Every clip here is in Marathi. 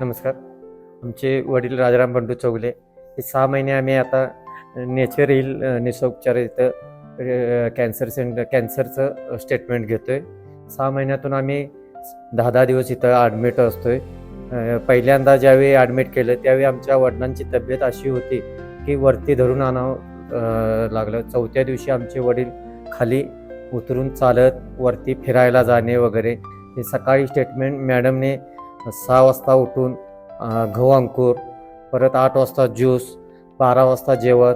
नमस्कार. आमचे वडील राजाराम बंडू चौगले हे सहा महिने आम्ही आता नेचर हिल निसोपचार इथं कॅन्सर सेंटर कॅन्सरचं स्टेटमेंट घेतो आहे सहा महिन्यातून आम्ही दहा दहा दिवस इथं ॲडमिट असतो आहे पहिल्यांदा ज्यावेळी ॲडमिट केलं त्यावेळी आमच्या वडिलांची तब्येत अशी होती की वरती धरून आणावं लागलं. चौथ्या दिवशी आमचे वडील खाली उतरून चालत वरती फिरायला जाणे वगैरे. हे सकाळी स्टेटमेंट मॅडमने सहा वाजता उठून गहू अंकुर परत आठ वाजता ज्यूस बारा वाजता जेवण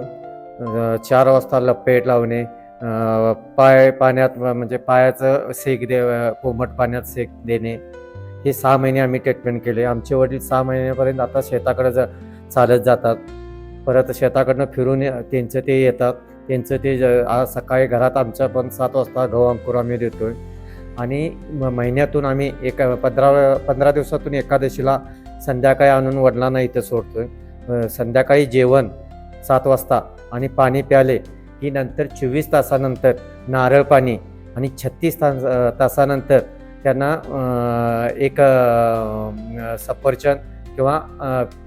चार वाजता लपेट लावणे पाय पाण्यात म्हणजे पायाचं सेक दे कोमट पाण्यात सेक देणे. हे सहा महिने आम्ही ट्रीटमेंट केले. आमचे वडील सहा महिन्यापर्यंत आता शेताकडे जा चालत जातात. परत शेताकडनं फिरून त्यांचं ते येतात. त्यांचं ते ज- सकाळी घरात आमच्या पण सात वाजता गहू अंकुर आम्ही देतोय. आणि म- महिन्यातून आम्ही एक पंधरा पंधरा दिवसातून एकादशीला संध्याकाळी आणून वडिलांना इथं सोडतो संध्याकाळी जेवण सात वाजता आणि पाणी प्याले. की नंतर चोवीस तासानंतर नारळ पाणी आणि छत्तीस तास तासानंतर त्यांना एक सफरचंद किंवा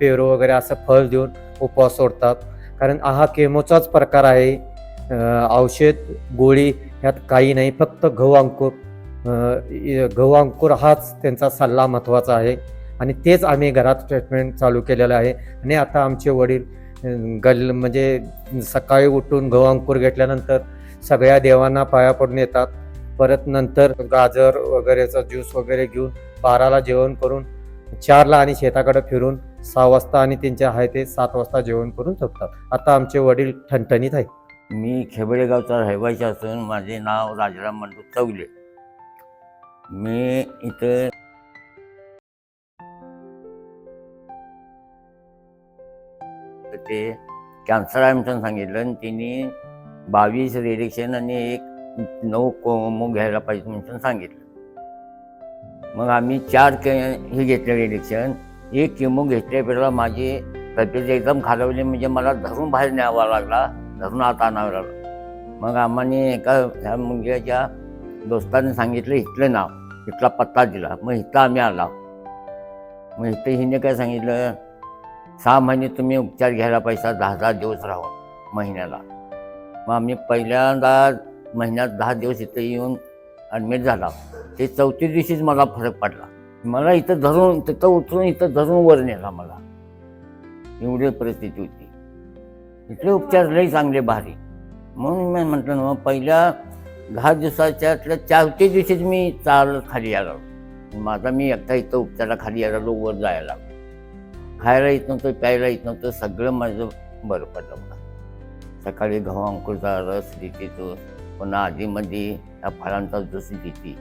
पेरू वगैरे असं फळ देऊन उपवास सोडतात. कारण हा केमोचाच प्रकार आहे. औषध गोळी ह्यात काही नाही फक्त गहू अंकुर अ, हाच त्यांचा सल्ला महत्त्वाचा आहे. आणि तेच आम्ही घरात ट्रीटमेंट चालू केलेलं आहे. आणि आता आमचे वडील गल म्हणजे सकाळी उठून गहू घेतल्यानंतर सगळ्या देवांना पाया पडून येतात. परत नंतर गाजर वगैरेचा ज्यूस वगैरे घेऊन बाराला जेवण करून चारला आणि शेताकडे फिरून सहा वाजता आणि त्यांच्या आहे ते सात वाजता जेवण करून झोपतात. आता आमचे वडील ठणठणीत आहे मी खेबळेगावचा रहिवासी असून माझे नाव राजाराम मंडू चौगले. मी इथं ते कॅन्सर आहे म्हणून सांगितलं आणि तिने बावीस रिडेक्शन आणि एक नऊ कोमो घ्यायला पाहिजे म्हणून सांगितलं. मग आम्ही चार के हे घेतलं रिडेक्शन एक किमो घेतल्यापेक्षा माझी तब्येत एकदम खालवली म्हणजे मला धरून बाहेर न्यावा लागला धरून आत आणावं लागलं. मग आम्हाने एका ह्या मुलग्याच्या दोस्ताने सांगितलं इथलं नाव. इथला पत्ता दिला. मग इथं आम्ही आला. मग इथं हिने काय सांगितलं? सहा महिने तुम्ही उपचार घ्यायला पैसा दहा दहा दिवस राहू महिन्याला. मग आम्ही पहिल्यांदा महिन्यात दहा दिवस इथं येऊन ॲडमिट झाला. ते चौथी दिवशीच मला फरक पडला. मला इथं धरून तिथं उतरून इथं धरून वर नेला मला. एवढी परिस्थिती होती. इथले उपचार लई चांगले भारी. म्हणून मी म्हटलं ना मग पहिल्या दहा दिवसाच्यातल्या चार ते दिवशीच मी चाल खाली आलो माझा मी एकटा इथं उपचारा खाली आलो वर जायला लागलो. खायला येत नव्हतं प्यायला येत नव्हतं सगळं माझं बरं पडलं मला. सकाळी गहू अंकुरचा रस देते तो. पुन्हा आधीमध्ये त्या फळांचा ज्यूस देते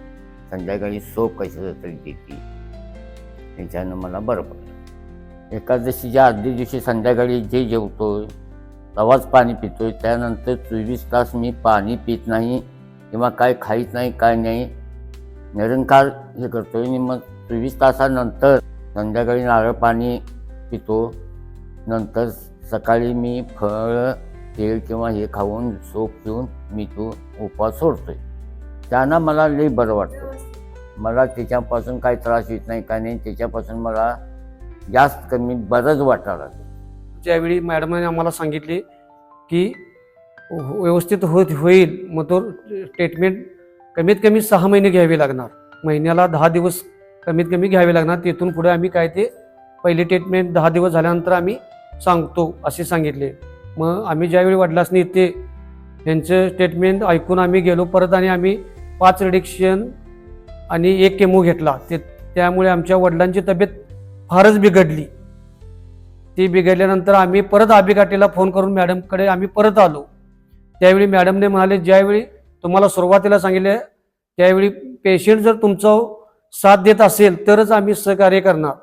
संध्याकाळी सोप कशाचं तरी देते त्याच्यानं मला बरं पडलं. एकादशीच्या आदल्या दिवशी संध्याकाळी जे जेवतो तेव्हाच पाणी पितोय. त्यानंतर चोवीस तास मी पाणी पित नाही. किंवा काय खाईत नाही काय नाही. निरंकार हे करतो आणि मग चोवीस तासानंतर संध्याकाळी नारळ पाणी पितो. नंतर सकाळी मी फळ तेल किंवा हे खाऊन सोप पिऊन मी तो उपवास सोडतोय. त्यांना मला लई बरं वाटतं. मला त्याच्यापासून काही त्रास येत नाही काय नाही. त्याच्यापासून मला जास्त कमी बरंच वाटायला लागलं. ज्यावेळी मॅडमने आम्हाला सांगितले की हो, व्यवस्थित होत होईल. मग तो ट्रीटमेंट कमीत कमी सहा महिने घ्यावे लागणार. महिन्याला दहा दिवस कमीत कमी घ्यावे लागणार. तिथून पुढे आम्ही काय ते पहिली ट्रीटमेंट दहा दिवस झाल्यानंतर आम्ही सांगतो असे सांगितले. मग आम्ही ज्यावेळी वडिलासनी इथे यांचं स्टेटमेंट ऐकून आम्ही गेलो परत आणि आम्ही पाच रिडिक्शन आणि एक केमो घेतला. ते त्यामुळे आमच्या वडिलांची तब्येत फारच बिघडली. ती बिघडल्यानंतर आम्ही परत आबिकाटीला फोन करून मॅडमकडे आम्ही परत आलो. त्यावेळी मॅडमने म्हणाले ज्यावेळी तुम्हाला सुरुवातीला सांगितले त्यावेळी पेशंट जर तुमचं साथ देत असेल तरच आम्ही सहकार्य करणार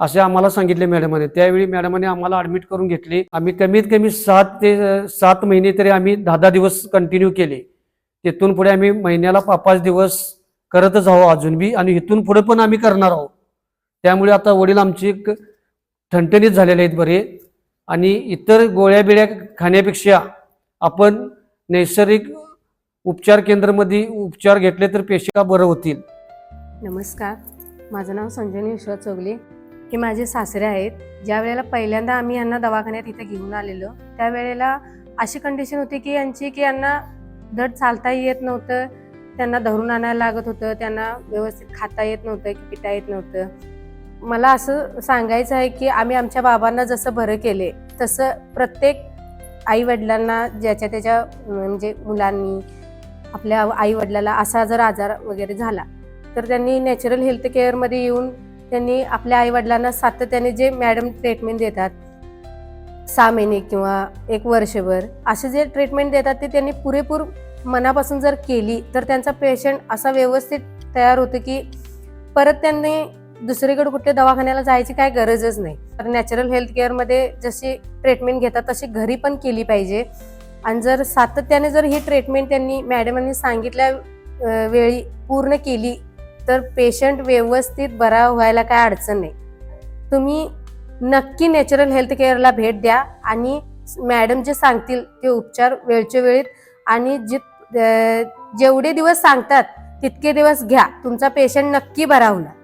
असे आम्हाला सांगितले मॅडमाने. त्यावेळी मॅडमाने आम्हाला ॲडमिट करून घेतले. आम्ही कमीत कमी सात ते सात महिने तरी आम्ही दहा दहा दिवस कंटिन्यू केले. तिथून पुढे आम्ही महिन्याला पाच पाच दिवस करतच आहो अजून बी आणि इथून पुढे पण आम्ही करणार आहोत. त्यामुळे आता वडील आमचे एक ठणठणीत झालेले आहेत बरे. आणि इतर गोळ्या बिळ्या खाण्यापेक्षा आपण नैसर्गिक उपचार केंद्रामध्ये उपचार घेतले तर पेशी बरं होतील? नमस्कार. माझं नाव संजनी विश्वास चौगले. की माझे सासरे आहेत. ज्या वेळेला पहिल्यांदा आम्ही यांना दवाखान्यात इथे घेऊन आलेलो त्यावेळेला अशी कंडिशन होती की यांची की यांना धड चालताही येत नव्हतं. त्यांना धरून आणायला लागत होतं. त्यांना व्यवस्थित खाता येत नव्हतं की पिता येत नव्हतं. मला असं सांगायचं आहे की आम्ही आमच्या बाबांना जसं बरं केले तसं प्रत्येक आई वडिलांना ज्याच्या त्याच्या म्हणजे मुलांनी आपल्या आई वडिलाला असा जर आजार वगैरे झाला तर त्यांनी नॅचरल हेल्थ केअरमध्ये येऊन त्यांनी आपल्या आई वडिलांना सातत्याने जे मॅडम ट्रीटमेंट देतात सहा महिने किंवा एक वर्षभर असे जे ट्रीटमेंट देतात ते त्यांनी पुरेपूर मनापासून जर केली तर त्यांचा पेशंट असा व्यवस्थित तयार होतो की परत त्यांनी दुसरीकडे कुठल्या दवाखान्याला जायची काय गरजच नाही. तर नॅचरल हेल्थ केअरमध्ये जशी ट्रीटमेंट घेतात तशी घरी पण केली पाहिजे. आणि जर सातत्याने जर ही ट्रीटमेंट त्यांनी मॅडमांनी सांगितल्या वेळी पूर्ण केली तर पेशंट व्यवस्थित बरा व्हायला काय अडचण नाही. तुम्ही नक्की नॅचरल हेल्थ केअरला भेट द्या आणि मॅडम जे सांगतील ते उपचार वेळच्या वेळीत आणि जे जेवढे दिवस सांगतात तितके दिवस घ्या. तुमचा पेशंट नक्की बरा होणार.